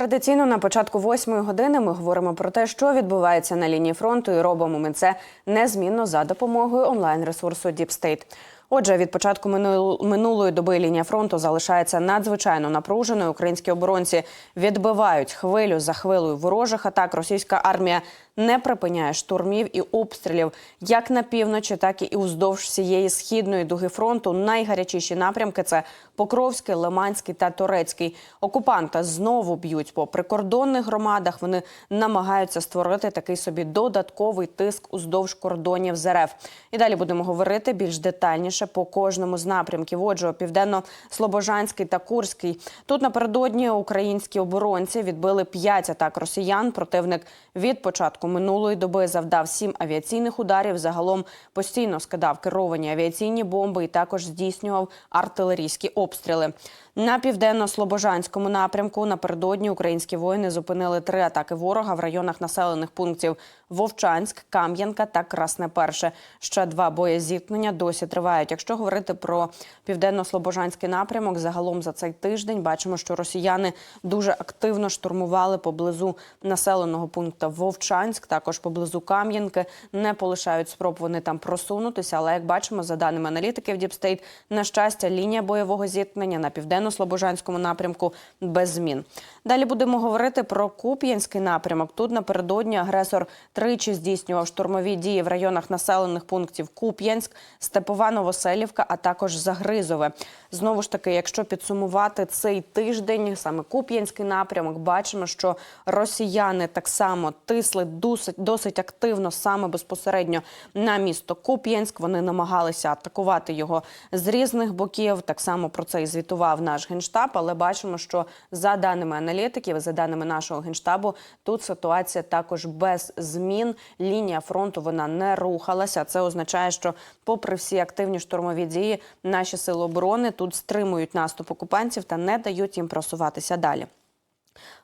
Традиційно на початку восьмої години ми говоримо про те, що відбувається на лінії фронту, і робимо ми це незмінно за допомогою онлайн-ресурсу Діпстейт. Отже, від початку минул- минулої доби лінія фронту залишається надзвичайно напруженою. Українські оборонці відбивають хвилю за хвилею ворожих атак. Російська армія не припиняє штурмів і обстрілів як на півночі, так і уздовж всієї східної дуги фронту. Найгарячіші напрямки це Покровський, Лиманський та Турецький. Окупанти знову б'ють по прикордонних громадах. Вони намагаються створити такий собі додатковий тиск уздовж кордонів з РФ. І далі будемо говорити більш детальніше по кожному з напрямків. Отже, південно-слобожанський та Курський. Тут напередодні українські оборонці відбили п'ять атак росіян. Противник від початку минулої доби завдав сім авіаційних ударів. Загалом постійно скидав керовані авіаційні бомби і також здійснював артилерійські обстріли. На південно-слобожанському напрямку напередодні українські воїни зупинили три атаки ворога в районах населених пунктів Вовчанськ, Кам'янка та Красне Перше. Ще два боєзіткнення досі тривають. Якщо говорити про південно-слобожанський напрямок, загалом за цей тиждень бачимо, що росіяни дуже активно штурмували поблизу населеного пункту Вовчанськ, також поблизу Кам'янки. Не полишають спроб вони там просунутися. Але як бачимо, за даними аналітиків Діпстейт, на щастя, лінія бойового зіткнення на південно-слобожанському напрямку без змін. Далі будемо говорити про Куп'янський напрямок. Тут напередодні агресор тричі здійснював штурмові дії в районах населених пунктів Куп'янськ, Степова Новоселівка, а також Загризове. Знову ж таки, якщо підсумувати цей тиждень, саме Куп'янський напрямок, бачимо, що росіяни так само тисли досить, досить активно саме безпосередньо на місто Куп'янськ. Вони намагалися атакувати його з різних боків. Так само про це і звітував наш генштаб. Але бачимо, що за даними аналітиків, за даними нашого генштабу, тут ситуація також без змін. Лінія фронту вона не рухалася. Це означає, що, попри всі активні штурмові дії, наші сили оборони тут стримують наступ окупантів та не дають їм просуватися далі.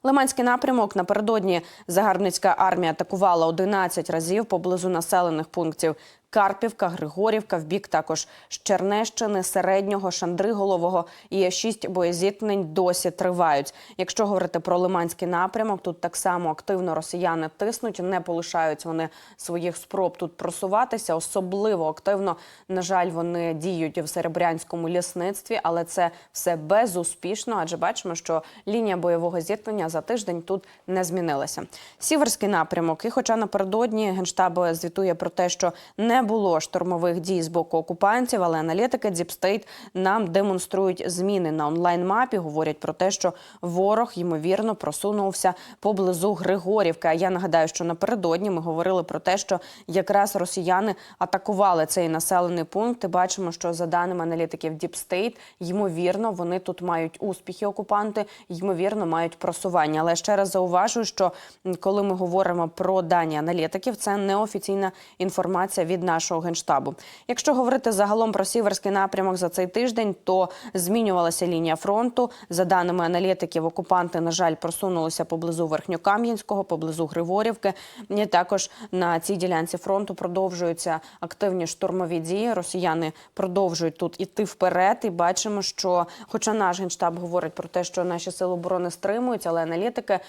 Лиманський напрямок напередодні загарбницька армія атакувала 11 разів поблизу населених пунктів. Карпівка, Григорівка, в бік також з Чернещини, Середнього, Шандриголового і шість боєзіткнень досі тривають. Якщо говорити про Лиманський напрямок, тут так само активно росіяни тиснуть, не полишають вони своїх спроб тут просуватися. Особливо активно, на жаль, вони діють в серебрянському лісництві, але це все безуспішно. Адже бачимо, що лінія бойового зіткнення за тиждень тут не змінилася. Сіверський напрямок, і хоча напередодні генштаб звітує про те, що не було штурмових дій з боку окупантів, але аналітики Діпстейт нам демонструють зміни на онлайн-мапі. Говорять про те, що ворог ймовірно просунувся поблизу Григорівки. А я нагадаю, що напередодні ми говорили про те, що якраз росіяни атакували цей населений пункт. І бачимо, що за даними аналітиків Діпстейт, ймовірно, вони тут мають успіхи. Окупанти ймовірно мають просування. Але ще раз зауважую, що коли ми говоримо про дані аналітиків, це неофіційна інформація від нашого генштабу. Якщо говорити загалом про сіверський напрямок за цей тиждень, то змінювалася лінія фронту. За даними аналітиків, окупанти на жаль просунулися поблизу Верхньокам'янського, поблизу Григорівки. І також на цій ділянці фронту продовжуються активні штурмові дії. Росіяни продовжують тут іти вперед. І бачимо, що, хоча наш генштаб говорить про те, що наші сили оборони стримують, але аналітики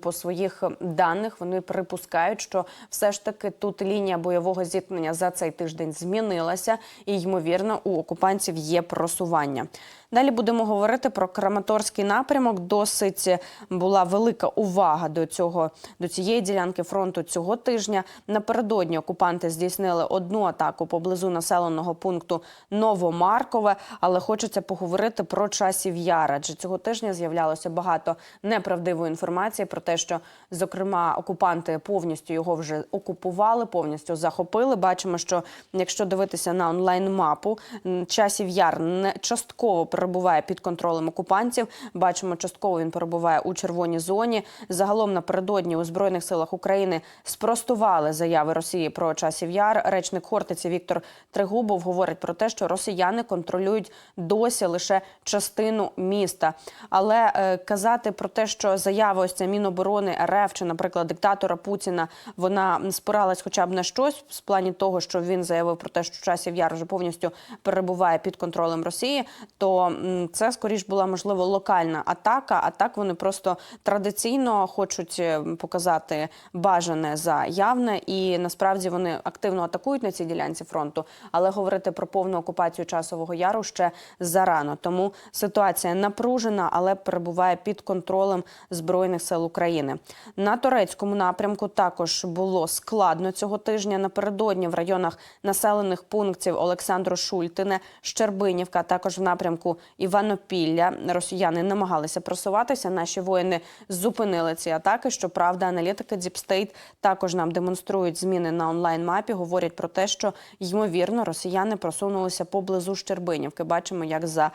по своїх даних вони припускають, що все ж таки тут лінія бойового зіткнення за цей тиждень змінилася, і ймовірно у окупантів є просування. Далі будемо говорити про Краматорський напрямок. Досить була велика увага до цього до цієї ділянки фронту цього тижня. Напередодні окупанти здійснили одну атаку поблизу населеного пункту Новомаркове. Але хочеться поговорити про часів яр. Адже цього тижня з'являлося багато неправдивої інформації про те, що зокрема окупанти повністю його вже окупували, повністю захопили. Бачимо, що якщо дивитися на онлайн-мапу, часів яр не частково перебуває під контролем окупантів. Бачимо, частково він перебуває у червоній зоні. Загалом напередодні у збройних силах України спростували заяви Росії про часів яр. Речник Хортиці Віктор Тригубов говорить про те, що росіяни контролюють досі лише частину міста. Але е, казати про те, що заява ось ця Міноборони РФ чи, наприклад, диктатора Путіна, вона спиралась хоча б на щось в плані того, що він заявив про те, що часів яр вже повністю перебуває під контролем Росії, то це скоріш була можливо локальна атака. А так вони просто традиційно хочуть е, показати бажане за явне, і насправді вони активно атакують на цій ділянці фронту. Але говорити про повну окупацію часового яру ще зарано. Тому ситуація напружена, але перебуває під контролем збройних сил України. На турецькому напрямку також було складно цього тижня. Напередодні в районах населених пунктів Олександро Шультине, Щербинівка, також в напрямку Іванопілля. Росіяни намагалися просуватися. Наші воїни зупинили ці атаки. Щоправда, аналітики Діпстейт також нам демонструють зміни на онлайн-мапі. Говорять про те, що ймовірно росіяни просунулися поблизу Щербинівки. Бачимо, як за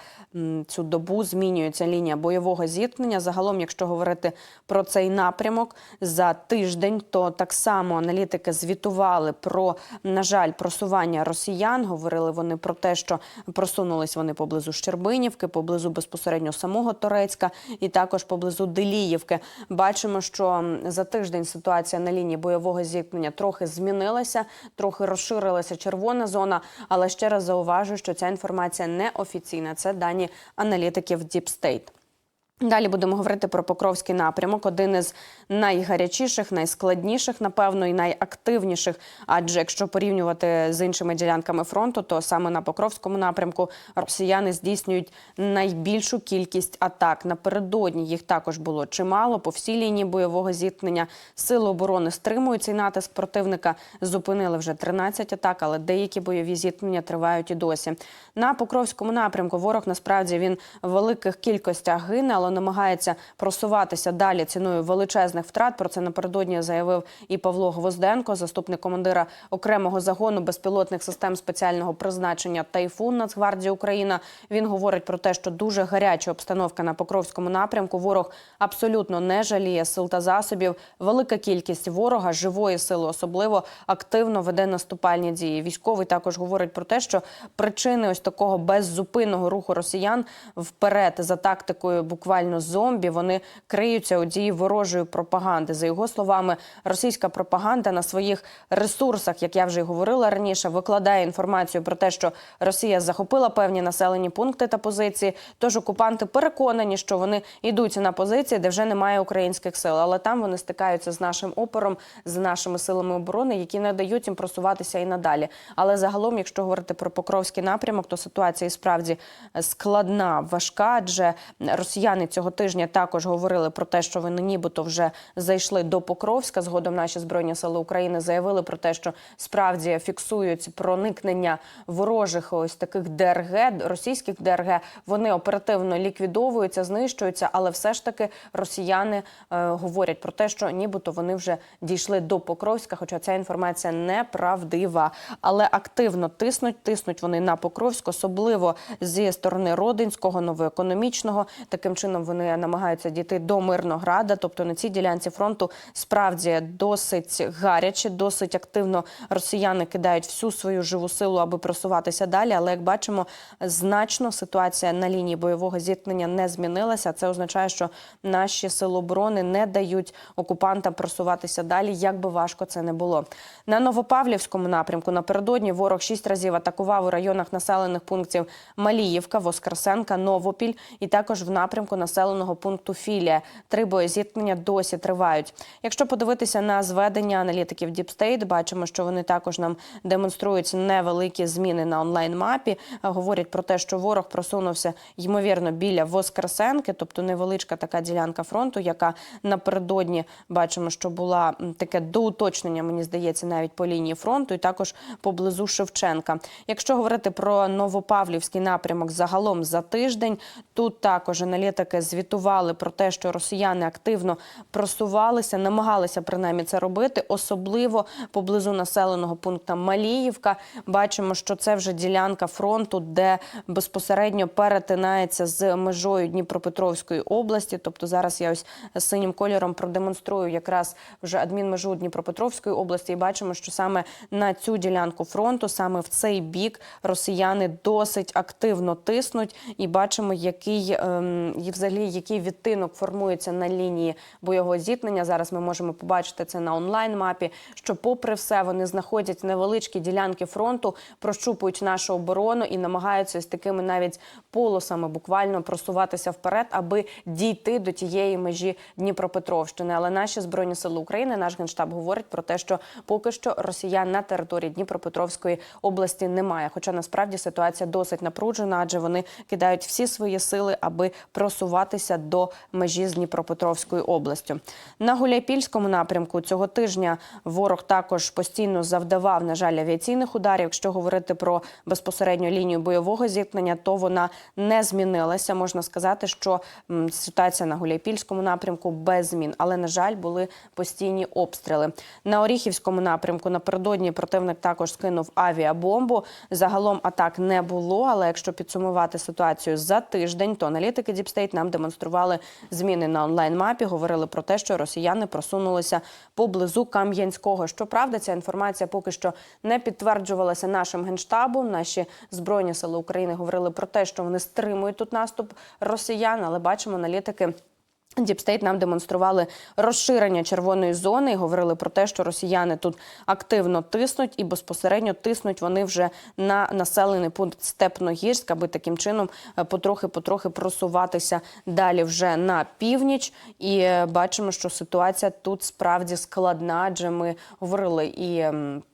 цю добу змінюється лінія бойового зіткнення. Загалом, якщо говорити про цей напрямок за тиждень, то так само аналітики звітували про, на жаль, просування росіян. Говорили вони про те, що просунулись вони поблизу Щербинівки, поблизу безпосередньо самого Торецька і також поблизу Деліївки. Бачимо, що за тиждень ситуація на лінії бойового зіткнення трохи змінилася, трохи розширилася червона зона. Але ще раз зауважу, що ця інформація не офіційна. Це дані аналітиків Deep State. Далі будемо говорити про Покровський напрямок, один із найгарячіших, найскладніших, напевно, і найактивніших. Адже якщо порівнювати з іншими ділянками фронту, то саме на Покровському напрямку росіяни здійснюють найбільшу кількість атак. Напередодні їх також було чимало по всій лінії бойового зіткнення. Сили оборони стримують цей натиск противника. Зупинили вже 13 атак, але деякі бойові зіткнення тривають і досі. На Покровському напрямку ворог насправді він в великих кількостях гине, але намагається просуватися далі ціною величезних втрат. Про це напередодні заявив і Павло Гвозденко, заступник командира окремого загону безпілотних систем спеціального призначення Тайфун Нацгвардії Україна. Він говорить про те, що дуже гаряча обстановка на Покровському напрямку. Ворог абсолютно не жаліє сил та засобів. Велика кількість ворога, живої сили, особливо активно веде наступальні дії. Військовий також говорить про те, що причини ось такого беззупинного руху росіян вперед за тактикою буквально зомбі. Вони криються у дії ворожої пропаганди. За його словами, російська пропаганда на своїх ресурсах, як я вже й говорила раніше, викладає інформацію про те, що Росія захопила певні населені пункти та позиції. Тож окупанти переконані, що вони йдуть на позиції, де вже немає українських сил, але там вони стикаються з нашим опором, з нашими силами оборони, які не дають їм просуватися і надалі. Але загалом, якщо говорити про Покровський напрямок, то ситуація справді складна, важка. Адже росіяни цього тижня також говорили про те, що вони нібито вже зайшли до Покровська. Згодом наші збройні сили України заявили про те, що справді фіксують проникнення ворожих ось таких ДРГ, російських ДРГ. Вони оперативно ліквідовуються, знищуються, але все ж таки росіяни е, говорять про те, що нібито вони вже дійшли до Покровська, хоча ця інформація неправдива. Але активно тиснуть, тиснуть вони на Покровськ, особливо зі сторони Родинського, новоекономічного. Таким чином вони намагаються дійти до Мирнограда. Тобто на цій ділянці фронту справді досить гаряче, досить активно росіяни кидають всю свою живу силу, аби просуватися далі. Але як бачимо, значно ситуація на лінії бойового зіткнення не змінилася. Це означає, що наші сили оборони не дають окупантам просуватися далі, як би важко це не було. На Новопавлівському напрямку напередодні ворог шість разів атакував у районах населених пунктів Маліївка, Воскресенка, Новопіль і також в напрямку населеного пункту Філія. Три боєзіткнення досі тривають. Якщо подивитися на зведення аналітиків State, бачимо, що вони також нам демонструють невеликі зміни на онлайн-мапі. Говорять про те, що ворог просунувся ймовірно біля Воскресенки, тобто невеличка така ділянка фронту, яка напередодні бачимо, що була таке доуточнення, мені здається, навіть по лінії фронту, і також поблизу Шевченка. Якщо говорити про Новопавлівський напрямок загалом за тиждень, тут також аналітики звітували про те, що росіяни активно просувалися, намагалися принаймні це робити, особливо поблизу населеного пункту Маліївка. Бачимо, що це вже ділянка фронту, де безпосередньо перетинається з межою Дніпропетровської області. Тобто зараз я ось синім кольором продемонструю якраз вже адмінмежу Дніпропетровської області, і бачимо, що саме на цю ділянку фронту, саме в цей бік, росіяни досить активно тиснуть, і бачимо, який ем, і взагалі який відтинок формується на лінії бойового зіткнення. Зараз ми можемо побачити це на онлайн мапі. Що, попри все, вони знаходять невеличкі ділянки фронту, прощупують нашу оборону і намагаються з такими навіть полосами буквально просуватися вперед, аби дійти до тієї межі Дніпропетровщини. Але наші збройні сили України, наш генштаб говорить про те, що поки що росіян на території Дніпропетровської області немає. Хоча насправді ситуація досить напружена, адже вони кидають всі свої сили, аби просуватися до межі з Дніпропетровською областю. На Гуляйпільському напрямку цього тижня ворог також постійно завдавав, на жаль, авіаційних ударів. Якщо говорити про безпосередню лінію бойового зіткнення, то вона не змінилася. Можна сказати, що ситуація на Гуляйпільському напрямку без змін, але на жаль, були постійні обстріли. На Оріхівському напрямку напередодні противник також скинув авіабомбу. Загалом атак не було. Але якщо підсумувати ситуацію за тиждень, то аналітики Діпстейт нам демонстрували зміни на онлайн-мапі. Говорили про те, що росіяни просунулися поблизу Кам'янського. Щоправда, ця інформація поки що не підтверджувалася нашим генштабом. Наші збройні сили України говорили про те, що вони стримують тут наступ росіян, але бачимо аналітики. Діпстейт нам демонстрували розширення червоної зони і говорили про те, що росіяни тут активно тиснуть і безпосередньо тиснуть вони вже на населений пункт Степногірськ, аби таким чином е, потрохи-потрохи просуватися далі вже на північ. І е, бачимо, що ситуація тут справді складна. Адже ми говорили і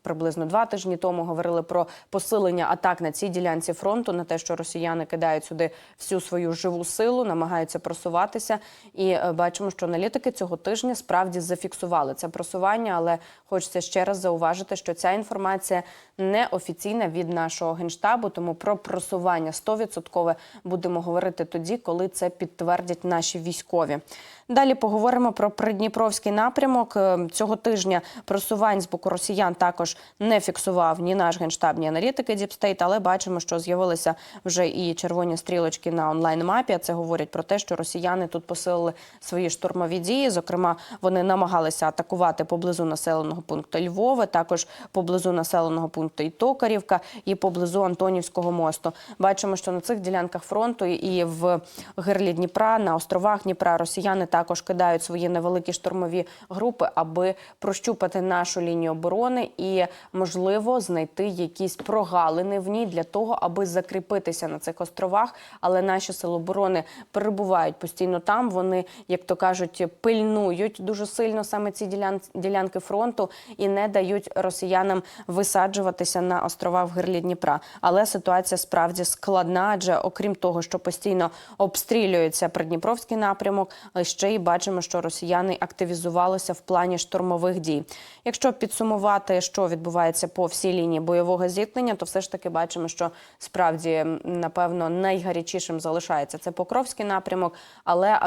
приблизно два тижні тому говорили про посилення атак на цій ділянці фронту, на те, що росіяни кидають сюди всю свою живу силу, намагаються просуватися. І е, бачимо, що аналітики цього тижня справді зафіксували це просування, але хочеться ще раз зауважити, що ця інформація не офіційна від нашого генштабу. Тому про просування 100% будемо говорити тоді, коли це підтвердять наші військові. Далі поговоримо про придніпровський напрямок. Е, Цього тижня просувань з боку росіян також не фіксував ні наш генштаб, ні аналітики Діпстейт, але бачимо, що з'явилися вже і червоні стрілочки на онлайн-мапі. Це говорять про те, що росіяни тут посилили свої штурмові дії. Зокрема, вони намагалися атакувати поблизу населеного пункту Львова, також поблизу населеного пункту і Токарівка, і поблизу Антонівського мосту. Бачимо, що на цих ділянках фронту і в гирлі Дніпра, на островах Дніпра росіяни також кидають свої невеликі штурмові групи, аби прощупати нашу лінію оборони і, можливо, знайти якісь прогалини в ній для того, аби закріпитися на цих островах. Але наші сили оборони перебувають постійно там. Вони, як то кажуть, пильнують дуже сильно саме ці ділян... ділянки фронту і не дають росіянам висаджуватися на острова в гирлі Дніпра. Але ситуація справді складна, адже окрім того, що постійно обстрілюється Придніпровський напрямок, ще й бачимо, що росіяни активізувалися в плані штурмових дій. Якщо підсумувати, що відбувається по всій лінії бойового зіткнення, то все ж таки бачимо, що справді напевно найгарячішим залишається це Покровський напрямок, але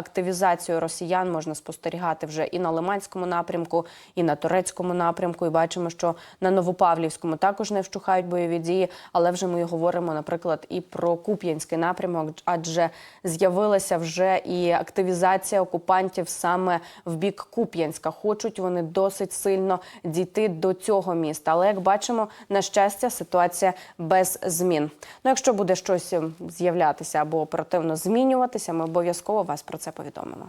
активізацію росіян можна спостерігати вже і на Лиманському напрямку, і на турецькому напрямку. І бачимо, що на Новопавлівському також не вщухають бойові дії. Але вже ми говоримо, наприклад, і про Куп'янський напрямок, адже з'явилася вже і активізація окупантів саме в бік Куп'янська. Хочуть вони досить сильно дійти до цього міста. Але як бачимо, на щастя, ситуація без змін. Ну, якщо буде щось ем, з'являтися або оперативно змінюватися, ми обов'язково вас про це повідомимо.